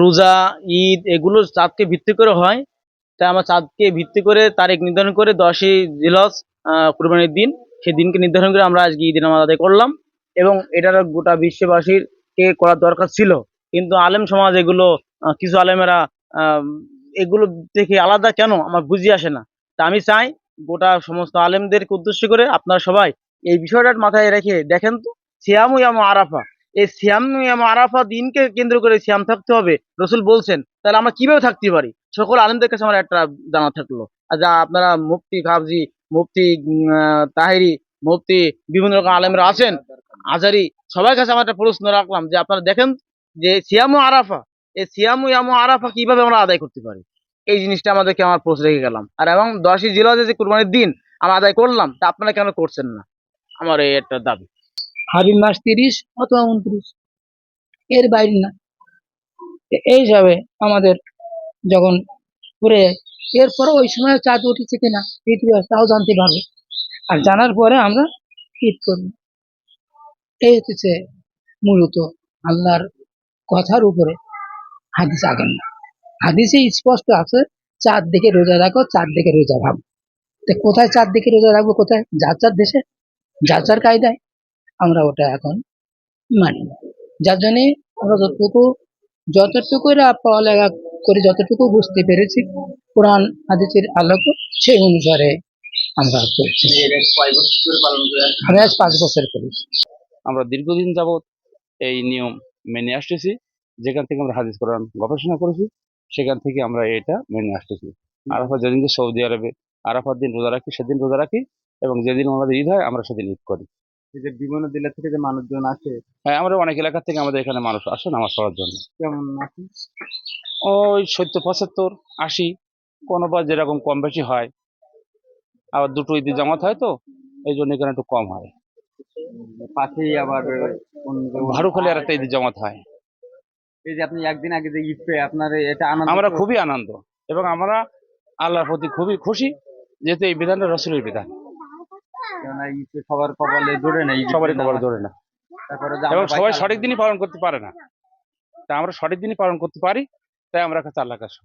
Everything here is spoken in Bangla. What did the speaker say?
রোজা, ঈদ এগুলো চাঁদকে ভিত্তি করে হয়। তাই আমরা চাঁদকে ভিত্তি করে তারিখ নির্ধারণ করে দশই জিলস কুরবানির দিন, সেই দিনকে নির্ধারণ করে আমরা আজকে ঈদ নামাজ আদায় করলাম। এবং এটার গোটা বিশ্ববাসীর কে করার দরকার ছিল। কিন্তু আলেম সমাজ এগুলো কিছু আলেমেরা এগুলো থেকে আলাদা কেন? আমার বুঝি আসে না। তা আমি চাই গোটা সমস্ত আলেমদেরকে উদ্দেশ্য করে আপনারা সবাই এই বিষয়টার মাথায় রেখে দেখেন তো। সিয়ামু ইয়াম আরাফা। এই ইয়াম আরাফা দিনকে কেন্দ্র করে সিয়াম থাকতে হবে। রসুল বলছেন, তাহলে আমরা কীভাবে থাকতে পারি? সকল আলেমদের কাছে আমার একটা জানা থাকল। যা আপনারা মুফতি খাবজি, মুফতি তাহেরি, মুফতি, বিভিন্ন রকম আলেমরা আছেন, আজারি, সবার কাছে আমার একটা প্রশ্ন রাখলাম যে আপনারা দেখেন যে সিয়ামু আরাফা, এই সিয়ামু ইয়ামু আরাফা কীভাবে আমরা আদায় করতে পারি? এই জিনিসটা আমাদেরকে আমার প্রশ্ন রেখে গেলাম। আর এবং দশই জিলা যে কুরবানির দিন আমরা আদায় করলাম, তা আপনারা কেন করছেন না? আমার এই একটা দাবি। হাবিব মাস তিরিশ, অথবা উনত্রিশ। এর বাইরে না। এই হিসাবে আমাদের যখন ঘুরে যায় এরপরে ওই সময় চাঁদ উঠেছে কিনা ইতিহাস তাও জানতে পারবে। আর জানার পরে আমরা ঈদ করব। এই হচ্ছে মূলত আল্লাহর কথার উপরে হাদিস আগেন না। হাদিসে স্পষ্ট আছে, চাঁদ দেখে রোজা রাখো, চাঁদ দেখে রোজা ভাবো। তো কোথায় চাঁদ দেখে রোজা রাখব, কোথায়? যার যার দেশে, যার যার কায়দায়। আমরা ওটা এখন মানি না। যার জন্যে আমরা যতটুকু যতটুকু পড়ালেখা করে যতটুকু বুঝতে পেরেছি কোরআন হাদিসের আলোকে সেই অনুসারে আমরা করছি। আমি আজ পাঁচ বছর করেছি আমরা দীর্ঘদিন যাবৎ এই নিয়ম মেনে আসতেছি। যেখান থেকে আমরা হাদিস কোরআন গবেষণা করেছি সেখান থেকে আমরা এটা মেনে আসতেছি। আরাফা যেদিন সৌদি আরবে আরাফার দিন রোজা রাখি সেদিন রোজা রাখি এবং যেদিন আমাদের ঈদ হয় আমরা সেদিন ঈদ করি। যে বিভিন্ন জেলা থেকে যে মানুষজন আসে। হ্যাঁ আমরা অনেক এলাকা থেকে আমাদের এখানে মানুষ আসে নামাজ পড়ার জন্য। কেমন আসে ওই সত্তর পঁচাত্তর আশি কোনো বার যেরকম কম বেশি হয়। আবার দুটো ঈদের জামাত হয় তো এই জন্য এখানে একটু কম হয়। পাশেই আবার ভারুখালি আর একটা ঈদের জামাত হয়। এই যে আপনি একদিন আগে যে ঈদ পেয়ে আপনার এটা আনন্দ আমরা খুবই আনন্দ। এবং আমরা আল্লাহর প্রতি খুবই খুশি যেহেতু এই বিধানটা রসুলের বিধান। কেননা ঈদ সবার কপালে জোরে না সবারই কপালে জোরে আমার- না। তারপরে এবং সবাই সঠিক দিনই পালন করতে পারে না। তা আমরা সঠিক দিনই পালন করতে পারি তাই আমরা কাছে আল্লাহ কাছে